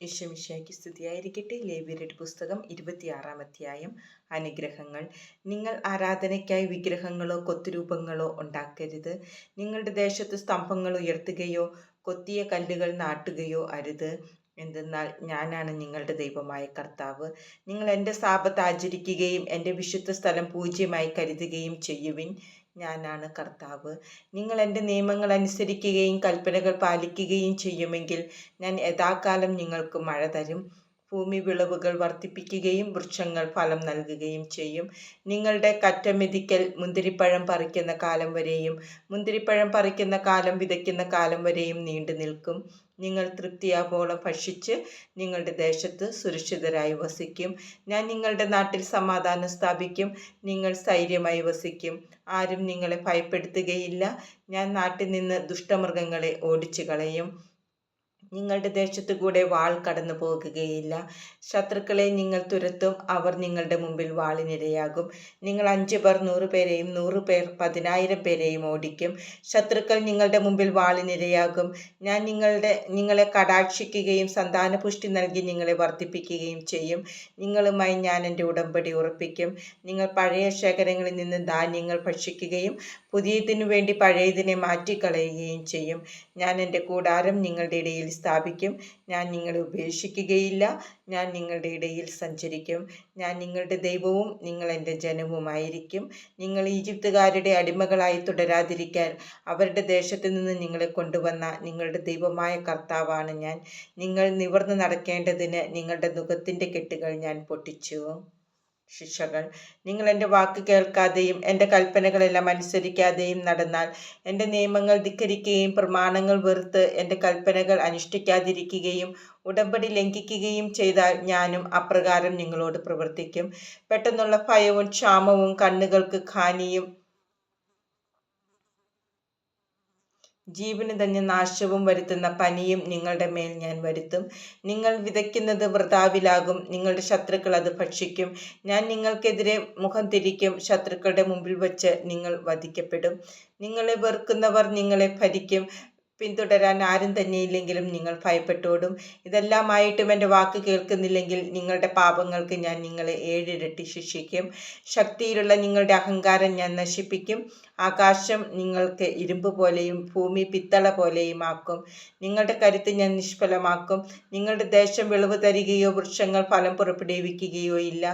ഈശോമിശിഹായ്ക്ക് സ്തുതിയായിരിക്കട്ടെ ലേവ്യരുടെ പുസ്തകം ഇരുപത്തിയാറാം അധ്യായം. അനുഗ്രഹങ്ങൾ. നിങ്ങൾ ആരാധനയ്ക്കായി വിഗ്രഹങ്ങളോ കൊത്തുരൂപങ്ങളോ ഉണ്ടാക്കരുത്. നിങ്ങളുടെ ദേശത്ത് സ്തംഭങ്ങൾ ഉയർത്തുകയോ കൊത്തിയ കല്ലുകൾ നാട്ടുകയോ അരുത്. എന്തെന്നാൽ ഞാനാണ് നിങ്ങളുടെ ദൈവമായ കർത്താവ്. നിങ്ങൾ എന്റെ സാപത്ത് ആചരിക്കുകയും എന്റെ വിശുദ്ധ സ്ഥലം പൂജ്യമായി കരുതുകയും ചെയ്യുവിൻ. ഞാനാണ് കർത്താവ്. നിങ്ങൾ എന്റെ നിയമങ്ങൾ അനുസരിക്കുകയും കൽപ്പനകൾ പാലിക്കുകയും ചെയ്യുമെങ്കിൽ ഞാൻ യഥാകാലം നിങ്ങൾക്ക് മഴ തരും. ഭൂമി വിളവുകൾ വർദ്ധിപ്പിക്കുകയും വൃക്ഷങ്ങൾ ഫലം നൽകുകയും ചെയ്യും. നിങ്ങളുടെ കറ്റമെതിക്കൽ മുന്തിരിപ്പഴം പറിക്കുന്ന കാലം വരെയും മുന്തിരിപ്പഴം പറിക്കുന്ന കാലം വിതയ്ക്കുന്ന കാലം വരെയും നീണ്ടു നിൽക്കും നിങ്ങൾ തൃപ്തിയാവോളം ഭക്ഷിച്ച് നിങ്ങളുടെ ദേശത്ത് സുരക്ഷിതരായി വസിക്കും. ഞാൻ നിങ്ങളുടെ നാട്ടിൽ സമാധാനം സ്ഥാപിക്കും. നിങ്ങൾ സ്ഥൈര്യമായി വസിക്കും. ആരും നിങ്ങളെ ഭയപ്പെടുത്തുകയില്ല. ഞാൻ നാട്ടിൽ നിന്ന് ദുഷ്ടമൃഗങ്ങളെ ഓടിച്ചു കളയും നിങ്ങളുടെ ദേശത്തു കൂടെ വാൾ കടന്നു പോകുകയില്ല. ശത്രുക്കളെ നിങ്ങൾ തുരത്തും അവർ നിങ്ങളുടെ മുമ്പിൽ വാളിനിരയാകും. നിങ്ങൾ അഞ്ച് പേർ നൂറ് പേരെയും നൂറ് പേർ പതിനായിരം പേരെയും ഓടിക്കും. ശത്രുക്കൾ നിങ്ങളുടെ മുമ്പിൽ വാളിനിരയാകും. ഞാൻ നിങ്ങളുടെ നിങ്ങളെ കടാക്ഷിക്കുകയും സന്താനപുഷ്ടി നൽകി നിങ്ങളെ വർദ്ധിപ്പിക്കുകയും ചെയ്യും. നിങ്ങളുമായി ഞാൻ എന്റെ ഉടമ്പടി ഉറപ്പിക്കും. നിങ്ങൾ പഴയ ശേഖരങ്ങളിൽ നിന്ന് ധാന്യങ്ങൾ ഭക്ഷിക്കുകയും പുതിയതിനു വേണ്ടി പഴയതിനെ മാറ്റിക്കളയുകയും ചെയ്യും. ഞാൻ എന്റെ കൂടാരം നിങ്ങളുടെ ഇടയിൽ സ്ഥാപിക്കും. ഞാൻ നിങ്ങളെ ഉപേക്ഷിക്കുകയില്ല. ഞാൻ നിങ്ങളുടെ ഇടയിൽ സഞ്ചരിക്കും. ഞാൻ നിങ്ങളുടെ ദൈവവും നിങ്ങൾ എന്റെ ജനവുമായിരിക്കും. നിങ്ങൾ ഈജിപ്തുകാരുടെ അടിമകളായി തുടരാതിരിക്കാൻ അവരുടെ ദേശത്തു നിന്ന് നിങ്ങളെ കൊണ്ടുവന്ന നിങ്ങളുടെ ദൈവമായ കർത്താവാണ് ഞാൻ. നിങ്ങൾ നിവർന്നു നടക്കേണ്ടതിന് നിങ്ങളുടെ മുഖത്തിന്റെ കെട്ടുകൾ ഞാൻ പൊട്ടിച്ചു. ശിക്ഷകൾ. നിങ്ങൾ എന്റെ വാക്ക് കേൾക്കാതെയും എന്റെ കൽപ്പനകളെല്ലാം അനുസരിക്കാതെയും നടന്നാൽ എന്റെ നിയമങ്ങൾ ധിക്കരിക്കുകയും പ്രമാണങ്ങൾ വെറുത്ത് എന്റെ കൽപ്പനകൾ അനുഷ്ഠിക്കാതിരിക്കുകയും ഉടമ്പടി ലംഘിക്കുകയും ചെയ്താൽ ഞാനും അപ്രകാരം നിങ്ങളോട് പ്രവർത്തിക്കും. പെട്ടെന്നുള്ള ഭയവും ക്ഷാമവും കണ്ണുകൾക്ക് ഹാനിയും ജീവന് തന്നെ നാശവും വരുത്തുന്ന പനിയും നിങ്ങളുടെ മേൽ ഞാൻ വരുത്തും. നിങ്ങൾ വിതയ്ക്കുന്നത് വൃതാവിലാകും. നിങ്ങളുടെ ശത്രുക്കൾ അത് ഭക്ഷിക്കും. ഞാൻ നിങ്ങൾക്കെതിരെ മുഖം തിരിക്കും. ശത്രുക്കളുടെ മുമ്പിൽ വച്ച് നിങ്ങൾ വധിക്കപ്പെടും. നിങ്ങളെ വെറുക്കുന്നവർ നിങ്ങളെ ഭരിക്കും. പിന്തുടരാൻ ആരും തന്നെയില്ലെങ്കിലും നിങ്ങൾ ഭയപ്പെട്ടോടും. ഇതെല്ലാമായിട്ടും എന്റെ വാക്ക് കേൾക്കുന്നില്ലെങ്കിൽ നിങ്ങളുടെ പാപങ്ങൾക്ക് ഞാൻ നിങ്ങളെ ഏഴിരട്ടി ശിക്ഷിക്കും. ശക്തിയിലുള്ള നിങ്ങളുടെ അഹങ്കാരം ഞാൻ നശിപ്പിക്കും. ആകാശം നിങ്ങൾക്ക് ഇരുമ്പ് പോലെയും ഭൂമി പിത്തള പോലെയും ആക്കും. നിങ്ങളുടെ കരുത്ത് ഞാൻ നിഷ്ഫലമാക്കും. നിങ്ങളുടെ ദേശം വിളവ് തരികയോ വൃക്ഷങ്ങൾ ഫലം പുറപ്പെടുവിക്കുകയോ ഇല്ല.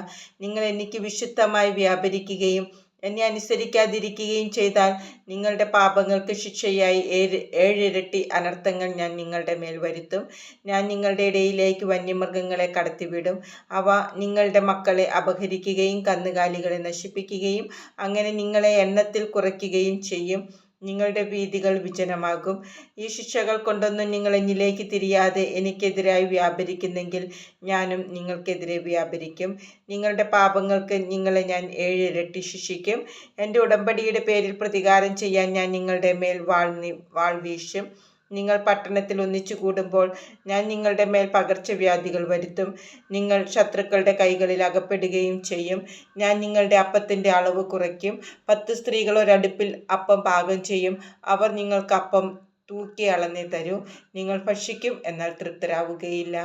നിങ്ങൾ എനിക്ക് വിശുദ്ധമായി വ്യാപരിക്കുകയും എന്നെ അനുസരിക്കാതിരിക്കുകയും ചെയ്താൽ നിങ്ങളുടെ പാപങ്ങൾക്ക് ശിക്ഷയായി ഏഴ് ഏഴിരട്ടി അനർത്ഥങ്ങൾ ഞാൻ നിങ്ങളുടെ മേൽ വരുത്തും. ഞാൻ നിങ്ങളുടെ ഇടയിലേക്ക് വന്യമൃഗങ്ങളെ കടത്തിവിടും. അവ നിങ്ങളുടെ മക്കളെ അപഹരിക്കുകയും കന്നുകാലികളെ നശിപ്പിക്കുകയും അങ്ങനെ നിങ്ങളെ എണ്ണത്തിൽ കുറയ്ക്കുകയും ചെയ്യും. നിങ്ങളുടെ വീതികൾ വിജനമാകും. ഈ ശിക്ഷകൾ കൊണ്ടൊന്നും നിങ്ങൾ എന്നിലേക്ക് തിരിയാതെ എനിക്കെതിരായി വ്യാപരിക്കുന്നെങ്കിൽ ഞാനും നിങ്ങൾക്കെതിരെ വ്യാപരിക്കും. നിങ്ങളുടെ പാപങ്ങൾക്ക് നിങ്ങളെ ഞാൻ ഏഴിരട്ടി ശിക്ഷിക്കും. എന്റെ ഉടമ്പടിയുടെ പേരിൽ പ്രതികാരം ചെയ്യാൻ ഞാൻ നിങ്ങളുടെ മേൽ വാൾ വാൾ വീശും. നിങ്ങൾ പട്ടണത്തിൽ ഒന്നിച്ചു കൂടുമ്പോൾ ഞാൻ നിങ്ങളുടെ മേൽ പകർച്ചവ്യാധികൾ വരുത്തും. നിങ്ങൾ ശത്രുക്കളുടെ കൈകളിൽ അകപ്പെടുകയും ചെയ്യും. ഞാൻ നിങ്ങളുടെ അപ്പത്തിന്റെ അളവ് കുറയ്ക്കും. പത്ത് സ്ത്രീകൾ ഒരടുപ്പിൽ അപ്പം പാകം ചെയ്യും. അവർ നിങ്ങൾക്ക് അപ്പം തൂക്കി അളന്നേ തരൂ. നിങ്ങൾ ഭക്ഷിക്കും എന്നാൽ തൃപ്തരാവുകയില്ല.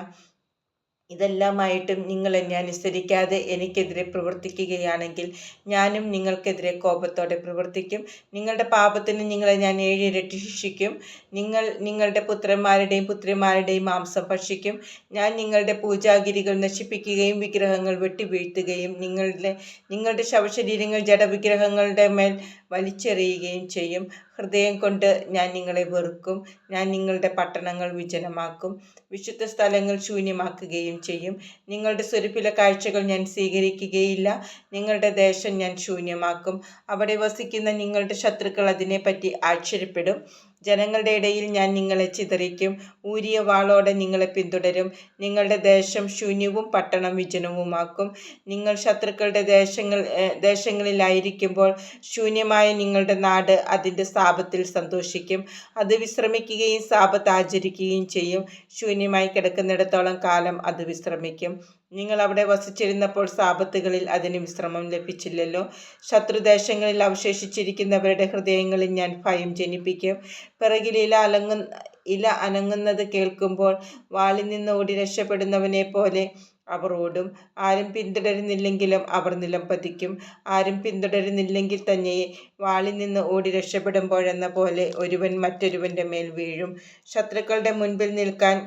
ഇതെല്ലാമായിട്ടും നിങ്ങൾ എന്നെ അനുസരിക്കാതെ എനിക്കെതിരെ പ്രവർത്തിക്കുകയാണെങ്കിൽ ഞാനും നിങ്ങൾക്കെതിരെ കോപത്തോടെ പ്രവർത്തിക്കും. നിങ്ങളുടെ പാപത്തിന് നിങ്ങളെ ഞാൻ ഏഴിരട്ടി ശിക്ഷിക്കും. നിങ്ങൾ നിങ്ങളുടെ പുത്രന്മാരുടെയും പുത്രിമാരുടെയും മാംസം ഭക്ഷിക്കും. ഞാൻ നിങ്ങളുടെ പൂജാഗിരികൾ നശിപ്പിക്കുകയും വിഗ്രഹങ്ങൾ വെട്ടിവീഴ്ത്തുകയും നിങ്ങളുടെ നിങ്ങളുടെ ശവശരീരങ്ങൾ ജഡവിഗ്രഹങ്ങളുടെ മേൽ വലിച്ചെറിയുകയും ചെയ്യും. ഹൃദയം കൊണ്ട് ഞാൻ നിങ്ങളെ വെറുക്കും. ഞാൻ നിങ്ങളുടെ പട്ടണങ്ങൾ വിജനമാക്കും. വിശുദ്ധ സ്ഥലങ്ങൾ ശൂന്യമാക്കുകയും ചെയ്യും. നിങ്ങളുടെ സ്വരുപ്പിലെ കാഴ്ചകൾ ഞാൻ സ്വീകരിക്കുകയില്ല. നിങ്ങളുടെ ദേശം ഞാൻ ശൂന്യമാക്കും. അവിടെ വസിക്കുന്ന നിങ്ങളുടെ ശത്രുക്കൾ അതിനെപ്പറ്റി ആശ്ചര്യപ്പെടും. ജനങ്ങളുടെ ഇടയിൽ ഞാൻ നിങ്ങളെ ചിതറിക്കും. ഊരിയ വാളോടെ നിങ്ങളെ പിന്തുടരും. നിങ്ങളുടെ ദേശം ശൂന്യവും പട്ടണം വിജനവുമാക്കും. നിങ്ങൾ ശത്രുക്കളുടെ ദേശങ്ങൾ ദേശങ്ങളിലായിരിക്കുമ്പോൾ ശൂന്യമായ നിങ്ങളുടെ നാട് അതിന്റെ സാപത്തിൽ സന്തോഷിക്കും. അത് വിശ്രമിക്കുകയും സാപത്ത് ആചരിക്കുകയും ചെയ്യും. ശൂന്യമായി കിടക്കുന്നിടത്തോളം കാലം അത് വിശ്രമിക്കും. നിങ്ങൾ അവിടെ വസിച്ചിരുന്നപ്പോൾ സാപത്തുകളിൽ അതിന് വിശ്രമം ലഭിച്ചില്ലല്ലോ. ശത്രുദേശങ്ങളിൽ അവശേഷിച്ചിരിക്കുന്നവരുടെ ഹൃദയങ്ങളിൽ ഞാൻ ഭയം ജനിപ്പിക്കും. പിറകിൽ ഇല അലങ്ങു ഇല അനങ്ങുന്നത് കേൾക്കുമ്പോൾ വാളിൽ നിന്ന് ഓടി രക്ഷപ്പെടുന്നവനെ പോലെ അവർ ഓടും. ആരും പിന്തുടരുന്നില്ലെങ്കിലും അവർ നിലം പതിക്കും. ആരും പിന്തുടരുന്നില്ലെങ്കിൽ തന്നെ വാളിൽ നിന്ന് ഓടി രക്ഷപ്പെടുമ്പോഴെന്ന പോലെ ഒരുവൻ മറ്റൊരുവന്റെ മേൽ വീഴും. ശത്രുക്കളുടെ മുൻപിൽ നിൽക്കാൻ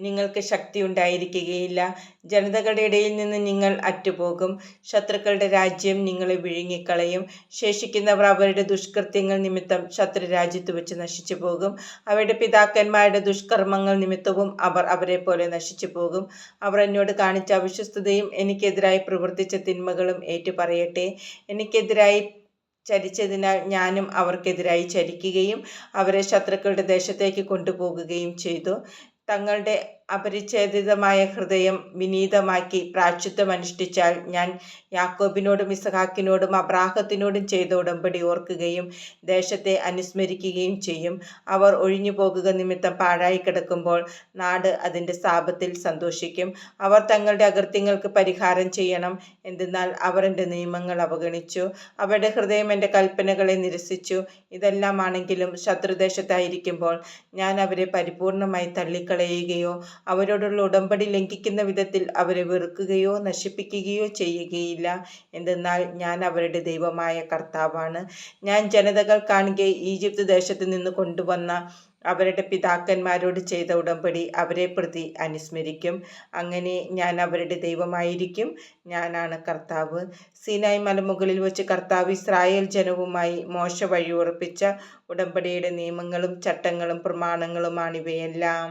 നിങ്ങൾക്ക് ശക്തി ഉണ്ടായിരിക്കുകയില്ല. ജനതകളുടെ ഇടയിൽ നിന്ന് നിങ്ങൾ അറ്റുപോകും. ശത്രുക്കളുടെ രാജ്യം നിങ്ങളെ വിഴുങ്ങിക്കളയും. ശേഷിക്കുന്നവർ അവരുടെ ദുഷ്കൃത്യങ്ങൾ നിമിത്തം ശത്രു രാജ്യത്ത് വെച്ച് നശിച്ചു പോകും അവരുടെ പിതാക്കന്മാരുടെ ദുഷ്കർമ്മങ്ങൾ നിമിത്തവും അവർ അവരെ പോലെ നശിച്ചു പോകും അവർ എന്നോട് കാണിച്ച അവിശ്വസ്തതയും എനിക്കെതിരായി പ്രവർത്തിച്ച തിന്മകളും ഏറ്റുപറയട്ടെ. എനിക്കെതിരായി ചരിച്ചതിനാൽ ഞാനും അവർക്കെതിരായി ചരിക്കുകയും അവരെ ശത്രുക്കളുടെ ദേശത്തേക്ക് കൊണ്ടുപോകുകയും ചെയ്തു. തങ്ങളുടെ അപരിച്ഛേദിതമായ ഹൃദയം വിനീതമാക്കി പ്രായശ്ചിത്തമനുഷ്ഠിച്ചാൽ ഞാൻ യാക്കോബിനോടും ഇസഹാക്കിനോടും അബ്രാഹത്തിനോടും ചെയ്ത ഉടമ്പടി ഓർക്കുകയും ദേശത്തെ അനുസ്മരിക്കുകയും ചെയ്യും. അവർ ഒഴിഞ്ഞു പോകുക നിമിത്തം പാഴായി കിടക്കുമ്പോൾ നാട് അതിന്റെ സാപത്തിൽ സന്തോഷിക്കും. അവർ തങ്ങളുടെ അകൃത്യങ്ങൾക്ക് പരിഹാരം ചെയ്യണം. എന്തെന്നാൽ അവർ എന്റെ നിയമങ്ങൾ അവഗണിച്ചു. അവരുടെ ഹൃദയം എന്റെ കൽപ്പനകളെ നിരസിച്ചു. ഇതെല്ലാമാണെങ്കിലും ശത്രുദേശത്തായിരിക്കുമ്പോൾ ഞാൻ അവരെ പരിപൂർണമായി തള്ളിക്കളയുകയോ അവരോടുള്ള ഉടമ്പടി ലംഘിക്കുന്ന വിധത്തിൽ അവരെ വെറുക്കുകയോ നശിപ്പിക്കുകയോ ചെയ്യുകയില്ല. എന്തെന്നാൽ ഞാൻ അവരുടെ ദൈവമായ കർത്താവാണ്. ഞാൻ ജനതകൾ കാണുകയെ ഈജിപ്ത് ദേശത്ത് നിന്ന് കൊണ്ടുവന്ന അവരുടെ പിതാക്കന്മാരോട് ചെയ്ത ഉടമ്പടി അവരെ പ്രതി അനുസ്മരിക്കും. അങ്ങനെ ഞാൻ അവരുടെ ദൈവമായിരിക്കും. ഞാനാണ് കർത്താവ്. സീനായ് മലമുകളിൽ വെച്ച് കർത്താവ് ഇസ്രായേൽ ജനവുമായി മോശ വഴി ഉറപ്പിച്ച ഉടമ്പടിയുടെ നിയമങ്ങളും ചട്ടങ്ങളും പ്രമാണങ്ങളുമാണിവയെല്ലാം.